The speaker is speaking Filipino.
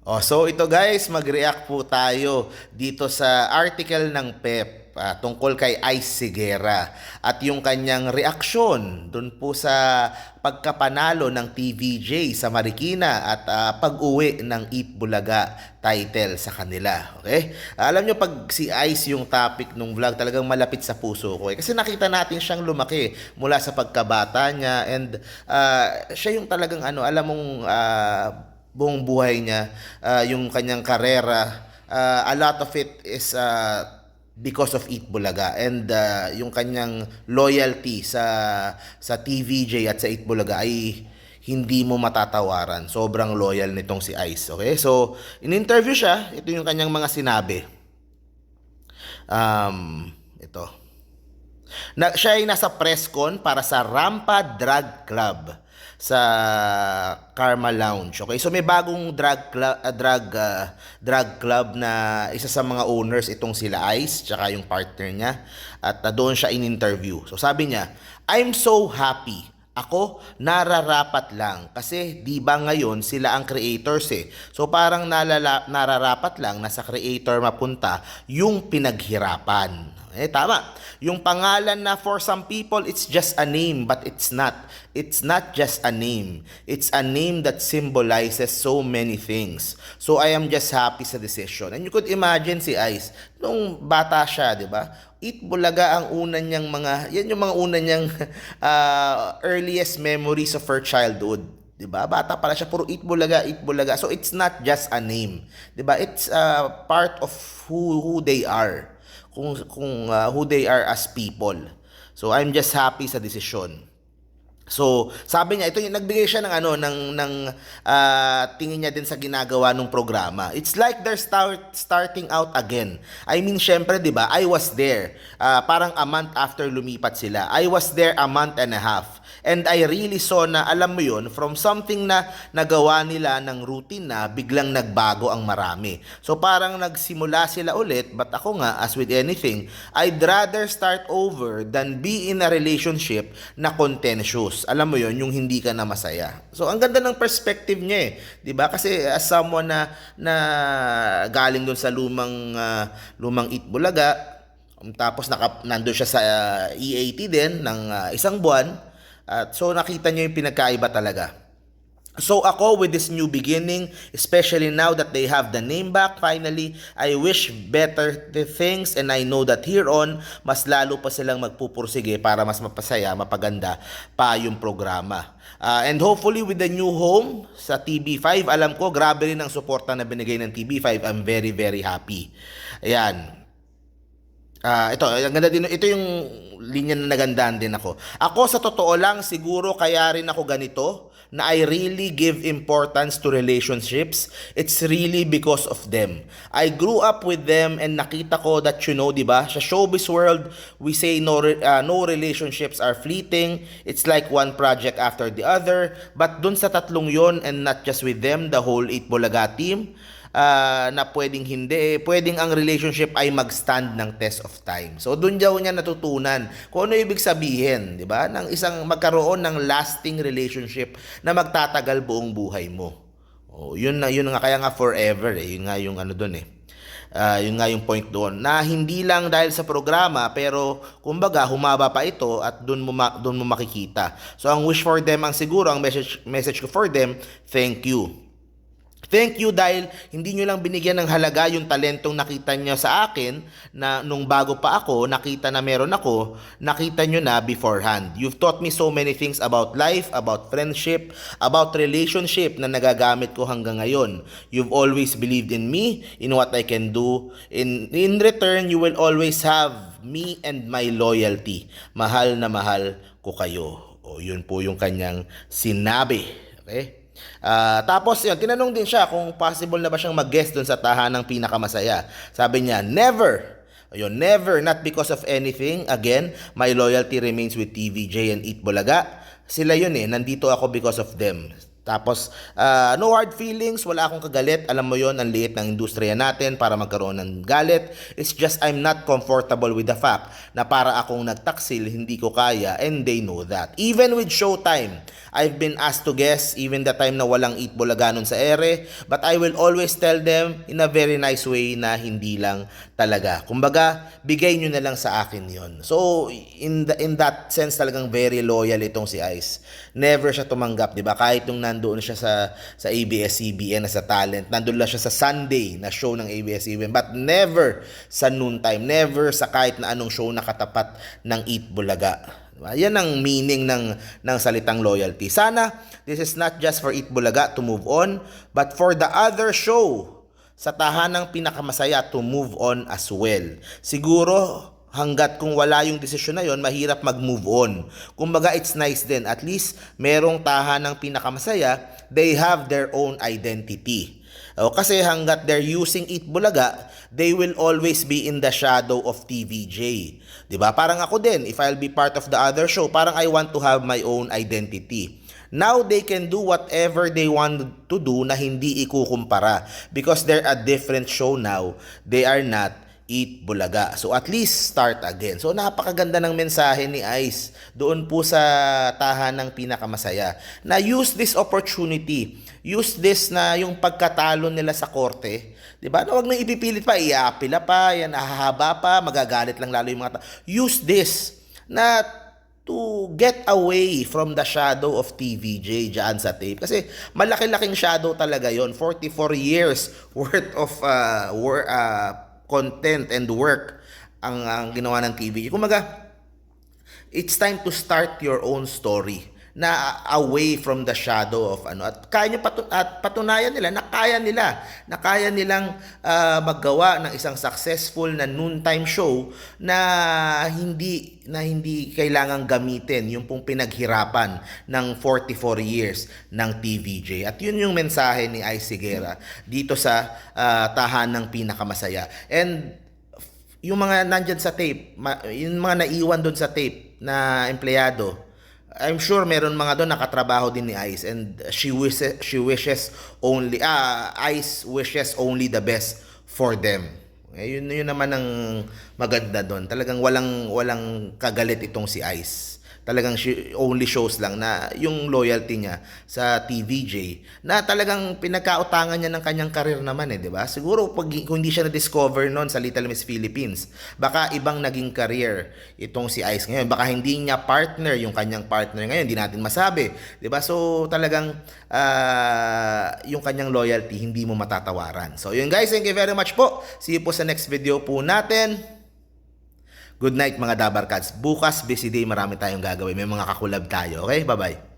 Oh, so ito guys, mag-react po tayo dito sa article ng PEP ah, tungkol kay Ice Sigera at yung kanyang reaksyon dun po sa pagkapanalo ng TVJ sa Marikina at ah, pag-uwi ng Eat Bulaga title sa kanila. Okay? Alam nyo, pag si Ice yung topic ng vlog, talagang malapit sa puso ko. Eh. Kasi nakita natin siyang lumaki mula sa pagkabata niya and ah, siya yung talagang ano, alam mong ah, buong buhay niya, ah, yung kanyang karera, ah, a lot of it is ah, because of Eat Bulaga and ah, yung kanyang loyalty sa sa TVJ at sa Eat Bulaga ay hindi mo matatawaran. Sobrang loyal nitong si Ice. Okay? So, in-interview siya. Ito yung kanyang mga sinabi. Um, ito. Na, siya ay nasa press con para sa Rampa Drug Club sa Karma Lounge. Okay? So may bagong drug club, drug ah, drug club na isa sa mga owners itong sila Ice tsaka yung partner niya at ah, doon siya in-interview. So sabi niya, I'm so happy. Ako, nararapat lang. Kasi di ba ngayon sila ang creators eh. So parang nalala, nararapat lang na sa creator mapunta yung pinaghirapan. Eh tama. Yung pangalan na for some people it's just a name but it's not. It's not just a name. It's a name that symbolizes so many things. So I am just happy sa decision. And you could imagine si Ice nung bata siya, 'di ba? Eat Bulaga ang una niyang mga yan yung mga una niyang ah, earliest memories of her childhood. 'di ba? Bata pala siya puro eat bulaga, eat bulaga. So it's not just a name, 'di ba? It's uh, part of who who they are. Kung kung uh, who they are as people. So I'm just happy sa desisyon. So, sabi niya, ito yung nagbigay siya ng ano ng ng ah, tingin niya din sa ginagawa ng programa. It's like they're start starting out again. I mean, syempre, 'di ba? I was there. Ah, parang a month after lumipat sila. I was there a month and a half. And I really saw na alam mo 'yon from something na nagawa nila ng routine na biglang nagbago ang marami. So parang nagsimula sila ulit, but ako nga as with anything, I'd rather start over than be in a relationship na contentious. Alam mo 'yon, yung hindi ka na masaya. So ang ganda ng perspective niya eh, 'di ba? Kasi as someone na na galing doon sa lumang ah, lumang Itbulaga, tapos naka, nandun siya sa ah, EAT din ng ah, isang buwan. At so nakita niyo yung pinagkaiba talaga. So ako with this new beginning, especially now that they have the name back finally, I wish better the things and I know that here on, mas lalo pa silang magpupursige para mas mapasaya, mapaganda pa yung programa. Ah, and hopefully with the new home sa TB5, alam ko grabe rin ang suporta na binigay ng TB5. I'm very very happy. Ayan. Ah, ito, ang ganda din. Ito yung linya na nagandaan din ako. Ako sa totoo lang siguro kaya rin ako ganito na I really give importance to relationships. It's really because of them. I grew up with them and nakita ko that you know, 'di ba? Sa showbiz world, we say no ah, no relationships are fleeting. It's like one project after the other. But dun sa tatlong 'yon and not just with them, the whole Eat Bulaga team, ah, na pwedeng hindi, eh, pwedeng ang relationship ay mag-stand ng test of time. So doon daw niya natutunan kung ano ibig sabihin, 'di ba? Ng isang magkaroon ng lasting relationship na magtatagal buong buhay mo. Oh, yun na yun nga kaya nga forever eh. Yun nga yung ano doon eh. Ah, yun nga yung point doon na hindi lang dahil sa programa pero kumbaga humaba pa ito at doon mo ma- doon mo makikita. So ang wish for them ang siguro ang message message ko for them, thank you. Thank you dahil hindi nyo lang binigyan ng halaga yung talentong nakita nyo sa akin na nung bago pa ako, nakita na meron ako, nakita nyo na beforehand. You've taught me so many things about life, about friendship, about relationship na nagagamit ko hanggang ngayon. You've always believed in me, in what I can do. In, in return, you will always have me and my loyalty. Mahal na mahal ko kayo. O yun po yung kanyang sinabi. Okay? Ah, tapos yun, tinanong din siya kung possible na ba siyang mag-guest dun sa tahanang pinakamasaya. Sabi niya, never. Ayun, never, not because of anything. Again, my loyalty remains with TVJ and Eat Bulaga. Sila yun eh, nandito ako because of them. Tapos, ah, no hard feelings, wala akong kagalit. Alam mo yon ang liit ng industriya natin para magkaroon ng galit. It's just I'm not comfortable with the fact na para akong nagtaksil, hindi ko kaya and they know that. Even with Showtime, I've been asked to guess even the time na walang Eat Bulaga nun sa ere, but I will always tell them in a very nice way na hindi lang talaga. Kumbaga, bigay nyo na lang sa akin yon. So, in, the, in that sense talagang very loyal itong si Ice. Never siya tumanggap, di ba? Kahit nung nandoon siya sa, sa ABS-CBN na sa talent, nandoon lang siya sa Sunday na show ng ABS-CBN, but never sa noontime, never sa kahit na anong show na katapat ng Eat Bulaga. Diba? Yan ang meaning ng, ng salitang loyalty. Sana, this is not just for Eat Bulaga to move on, but for the other show sa tahanang pinakamasaya to move on as well. Siguro, hanggat kung wala yung desisyon na yon, mahirap mag-move on. Kumbaga, it's nice din. At least, merong tahanang pinakamasaya, they have their own identity. O, kasi hanggat they're using Eat Bulaga, they will always be in the shadow of TVJ. ba? Parang ako din, if I'll be part of the other show, parang I want to have my own identity. Now they can do whatever they want to do na hindi ikukumpara because they're a different show now. They are not Eat Bulaga. So at least start again. So napakaganda ng mensahe ni Ice doon po sa tahanang pinakamasaya na use this opportunity. Use this na yung pagkatalo nila sa korte. 'Di ba? Na wag nang ipipilit pa, iapila pa, yan hahaba pa, magagalit lang lalo yung mga tao. Use this na to get away from the shadow of TVJ dyan sa tape. Kasi malaki-laking shadow talaga yon 44 years worth of uh, wor- uh, content and work ang, ang ginawa ng TVJ. Kumaga, it's time to start your own story na away from the shadow of ano. At kaya niya patu- at patunayan nila na kaya nila na kaya nilang ah, maggawa ng isang successful na noontime show na hindi na hindi kailangang gamitin yung pong pinaghirapan ng 44 years ng TVJ at yun yung mensahe ni Ice Sigera dito sa ah, tahanang pinakamasaya. And yung mga nandyan sa tape, yung mga naiwan doon sa tape na empleyado, I'm sure meron mga doon nakatrabaho din ni Ice and she wishes she wishes only ah Ice wishes only the best for them. Eh, yun, yun naman ang maganda doon. Talagang walang walang kagalit itong si Ice. Talagang only shows lang na yung loyalty niya sa TVJ na talagang pinagkautangan niya ng kanyang karir naman eh, 'di ba? Siguro pag kung hindi siya na-discover noon sa Little Miss Philippines, baka ibang naging career itong si Ice ngayon. Baka hindi niya partner yung kanyang partner ngayon, hindi natin masabi, 'di ba? So talagang ah, yung kanyang loyalty hindi mo matatawaran. So yun guys, thank you very much po. See you po sa next video po natin. Good night mga Dabarkads. Bukas busy day, marami tayong gagawin. May mga kakulab tayo. Okay? Bye-bye.